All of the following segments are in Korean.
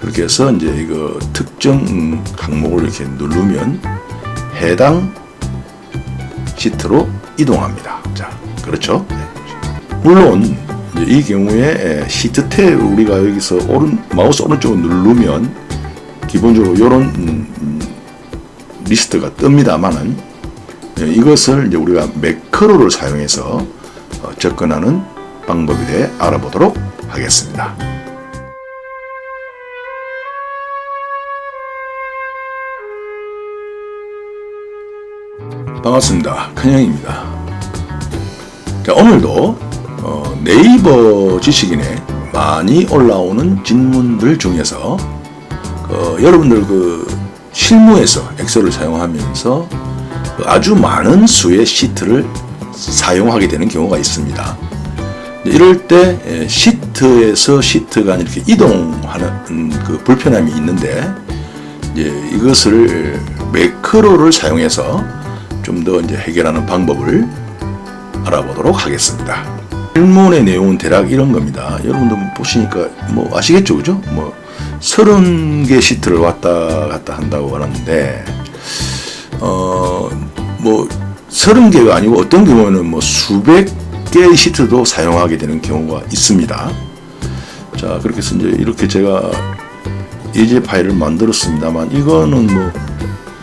그렇게 해서 이제 이거 특정 음, 항목을 이렇게 누르면 해당 시트로 이동합니다. 자, 그렇죠? 네. 물론 이 경우에 시트 탭 우리가 여기서 오른 마우스 오른쪽을 누르면 기본적으로 이런 음, 리스트가 뜹니다만은 예, 이것을 이제 우리가 매크로를 사용해서 어, 접근하는 방법에 대해 알아보도록 하겠습니다. 반갑습니다. 큰형입니다. 자, 오늘도 어, 네이버 지식인에 많이 올라오는 질문들 중에서 어, 여러분들 그 실무에서 엑셀을 사용하면서 그 아주 많은 수의 시트를 사용하게 되는 경우가 있습니다. 이럴 때 에, 시트에서 시트 간 이렇게 이동하는 음, 그 불편함이 있는데 이것을 매크로를 사용해서 좀 더 이제 해결하는 방법을 알아보도록 하겠습니다. 질문의 내용은 대략 이런 겁니다. 여러분들 보시니까 뭐 아시겠죠, 그죠? 뭐 서른 개 시트를 왔다 갔다 한다고 하는데 어뭐 서른 개가 아니고 어떤 경우에는 뭐 수백 개의 시트도 사용하게 되는 경우가 있습니다. 자 그렇게 해서 이제 이렇게 제가 예제 파일을 만들었습니다만 이거는 뭐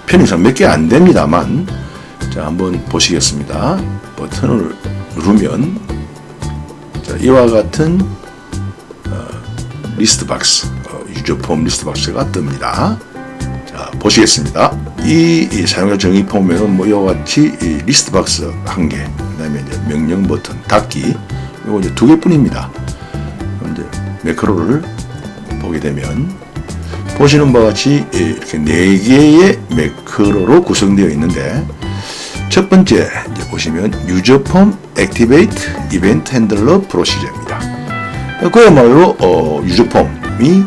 편의상 몇 개 안 됩니다만 자 한번 보시겠습니다. 버튼을 누르면 자, 이와 같은 어, 리스트 박스 어, 유저 폼 리스트 박스가 뜹니다. 자 보시겠습니다. 이, 이 사용자 정의 폼에는 뭐 이와 같이 이 리스트 박스 한 개, 그다음에 이제 명령 버튼 닫기 이거 이제 두 개뿐입니다. 이제 매크로를 보게 되면 보시는 바와 같이 이렇게 네 개의 매크로로 구성되어 있는데 첫 번째 이제 보시면 유저폼 액티베이트 이벤트 핸들러 프로시저입니다. 그야말로 어, 유저폼이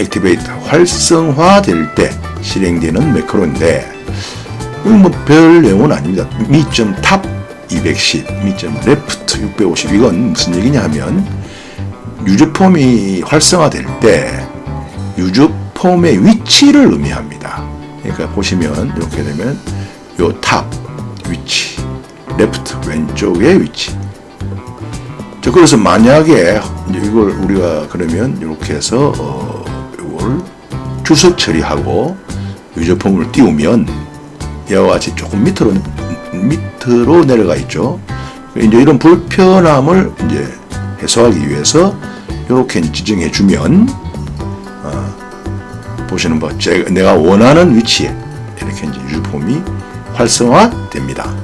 액티베이트 활성화될 때 실행되는 매크로인데 뭐별 내용은 아닙니다. 미점 탑 210, 미점 레프트 650 이건 무슨 얘기냐 하면 유저폼이 활성화될 때 유저폼의 위치를 의미합니다. 그러니까 보시면 이렇게 되면 요 탑 위치, 레프트 왼쪽의 위치. 자, 그래서 만약에 이걸 우리가 그러면 이렇게 해서 어, 이걸 주석 처리하고 유저폼을 띄우면 이와 같이 조금 밑으로 밑으로 내려가 있죠. 이제 이런 불편함을 이제 해소하기 위해서 이렇게 지정해 주면 어, 보시는 바 제가 내가 원하는 위치에 이렇게 이제 유저폼이 활성화됩니다.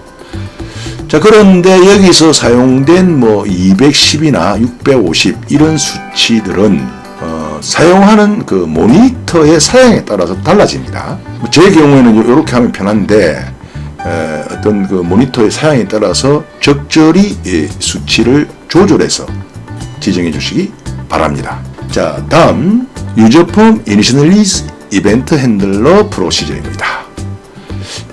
자 그런데 여기서 사용된 뭐 210이나 650 이런 수치들은 어, 사용하는 그 모니터의 사양에 따라서 달라집니다. 뭐제 경우에는 이렇게 하면 편한데 에, 어떤 그 모니터의 사양에 따라서 적절히 이 수치를 조절해서 지정해 주시기 바랍니다. 자 다음 유저폼 이니셔널리즈 이벤트 핸들러 프로시저입니다.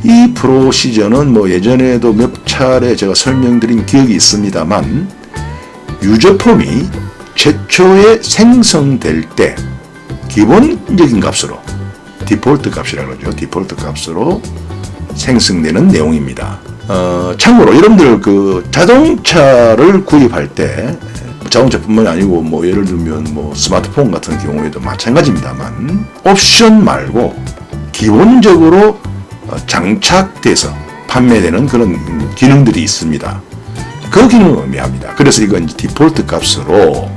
이 프로시저는 뭐 예전에도 몇 차례 제가 설명드린 기억이 있습니다만 유저폼이 최초에 생성될 때 기본적인 값으로 디폴트 값이라 그러죠. 디폴트 값으로 생성되는 내용입니다. 어, 참고로 여러분들 그 자동차를 구입할 때 자동차뿐만이 아니고 뭐 예를 들면 뭐 스마트폰 같은 경우에도 마찬가지입니다만 옵션 말고 기본적으로 어, 장착돼서 판매되는 그런 기능들이 있습니다. 그 기능을 의미합니다. 그래서 이건 디폴트 값으로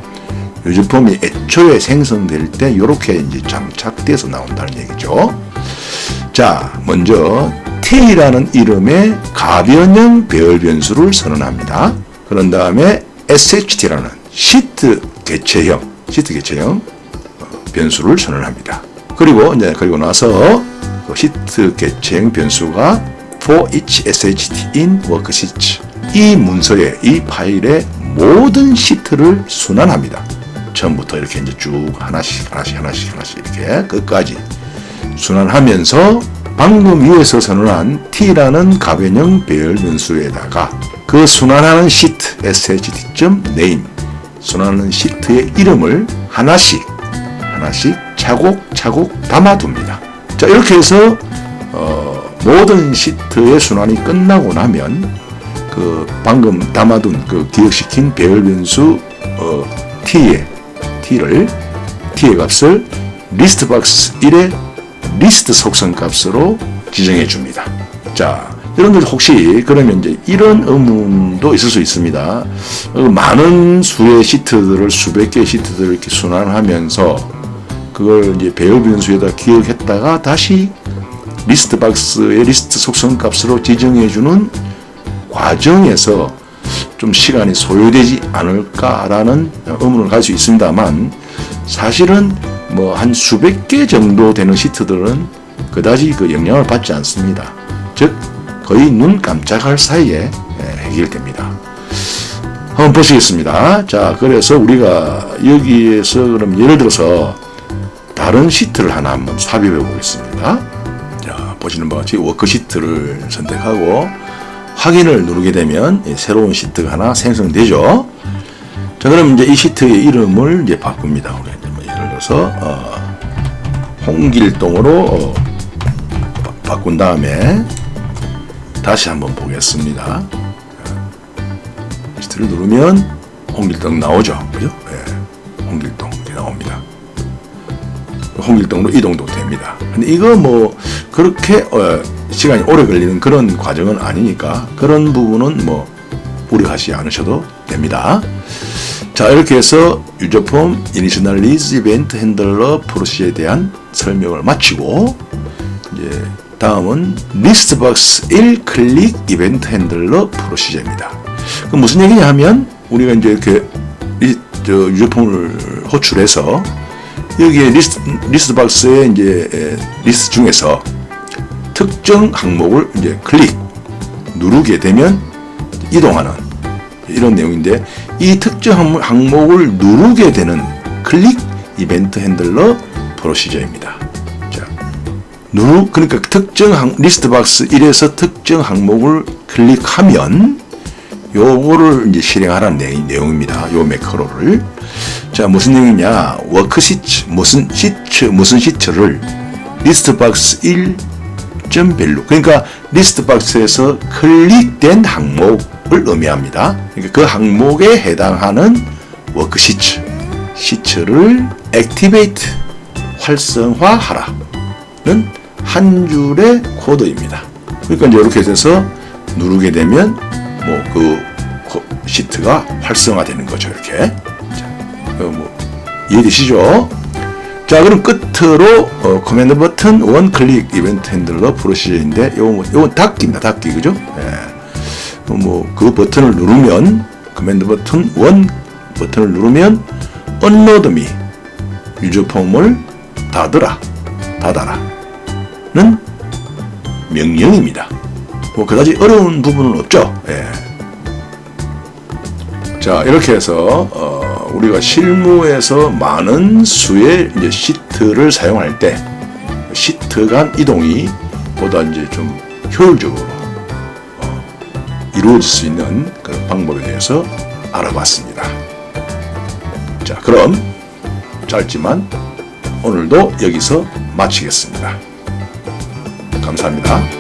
유즈폼이 애초에 생성될 때 이렇게 이제 장착돼서 나온다는 얘기죠. 자, 먼저 T라는 이름의 가변형 배열 변수를 선언합니다. 그런 다음에 SHT라는 시트 개체형, 시트 개체형 어, 변수를 선언합니다. 그리고 이제 그리고 나서 그 시트 개체형 변수가 for each SHT in worksheet 이 문서에 이 파일의 모든 시트를 순환합니다. 처음부터 이렇게 이제 쭉 하나씩 하나씩 하나씩 하나씩 이렇게 끝까지 순환하면서 방금 위에서 선언한 T라는 가변형 배열 변수에다가 그 순환하는 시트 sht.name 순환하는 시트의 이름을 하나씩 하나씩 차곡차곡 담아둡니다. 자 이렇게 해서 어, 모든 시트의 순환이 끝나고 나면 그 방금 담아둔 그 기억시킨 배열 변수 어, t의 t를 t의 값을 리스트 박스 1의 리스트 속성 값으로 지정해 줍니다. 자, 여러분들 혹시 그러면 이제 이런 의문도 있을 수 있습니다. 어, 많은 수의 시트들을 수백 개의 시트들을 이렇게 순환하면서 그걸 이제 배열 변수에다 기억했다가 다시 리스트 박스의 리스트 속성 값으로 지정해 주는 과정에서 좀 시간이 소요되지 않을까라는 의문을 가질 수 있습니다만 사실은 뭐 한 수백 개 정도 되는 시트들은 그다지 그 영향을 받지 않습니다. 즉 거의 눈 깜짝할 사이에 예, 해결됩니다. 한번 보시겠습니다. 자, 그래서 우리가 여기에서 그럼 예를 들어서 다른 시트를 하나 한번 삽입해 보겠습니다. 자, 보시는 바와 같이 워크 시트를 선택하고 확인을 누르게 되면 이 새로운 시트가 하나 생성되죠. 자, 그럼 이제 이 시트의 이름을 이제 바꿉니다. 우리 뭐 예를 들어서 어, 홍길동으로 어, 바, 바꾼 다음에 다시 한번 보겠습니다. 시트를 누르면 홍길동 나오죠, 그죠? 예, 홍길동 이렇게 나옵니다. 홍길동으로 이동도 됩니다. 근데 이거 뭐 그렇게 어, 시간이 오래 걸리는 그런 과정은 아니니까 그런 부분은 뭐 우려하지 않으셔도 됩니다. 자 이렇게 해서 유저폼 이니셔널 리즈 이벤트 핸들러 프로시에 대한 설명을 마치고 이제 다음은 리스트박스 1 클릭 이벤트 핸들러 프로시저입니다. 그 무슨 얘기냐 하면 우리가 이제 이렇게 유저폼을 호출해서 여기에 리스트, 리스트 박스에 이제 에, 리스트 중에서 특정 항목을 이제 클릭 누르게 되면 이동하는 이런 내용인데 이 특정 항목- 항목을 누르게 되는 클릭 이벤트 핸들러 프로시저입니다. 자, 누르 그러니까 특정 항, 리스트 박스 1에서 특정 항목을 클릭하면 요거를 이제 실행하라는 내- 내용입니다. 요 매크로를. 자, 무슨 내용이냐? 워크 시트, 무슨 시트, 무슨 시트를 리스트 박스 1 점 밸류. 그러니까 리스트 박스에서 클릭된 항목을 의미합니다. 그러니까 그 항목에 해당하는 워크 시트, 시트를 액티베이트, 활성화하라는 한 줄의 코드입니다. 그러니까 이렇게 해서 누르게 되면 뭐 그 시트가 활성화되는 거죠. 이렇게. 자, 어, 뭐 이해되시죠? 자, 그럼 끝으로 어, 커맨드 버튼 원 클릭 이벤트 핸들러 프로시저인데 요거 요거 닫기입니다. 닫기 그죠? 예. 뭐그 버튼을 누르면 커맨드 버튼 원 버튼을 누르면 언로드 미 유저 폼을 닫으라 닫아라 는 명령입니다. 뭐 그다지 어려운 부분은 없죠. 예. 자 이렇게 해서 어, 우리가 실무에서 많은 수의 이제 시트를 사용할 때 시트 간 이동이 보다 이제 좀 효율적으로 어, 이루어질 수 있는 그런 방법에 대해서 알아봤습니다. 자 그럼 짧지만 오늘도 여기서 마치겠습니다. 감사합니다.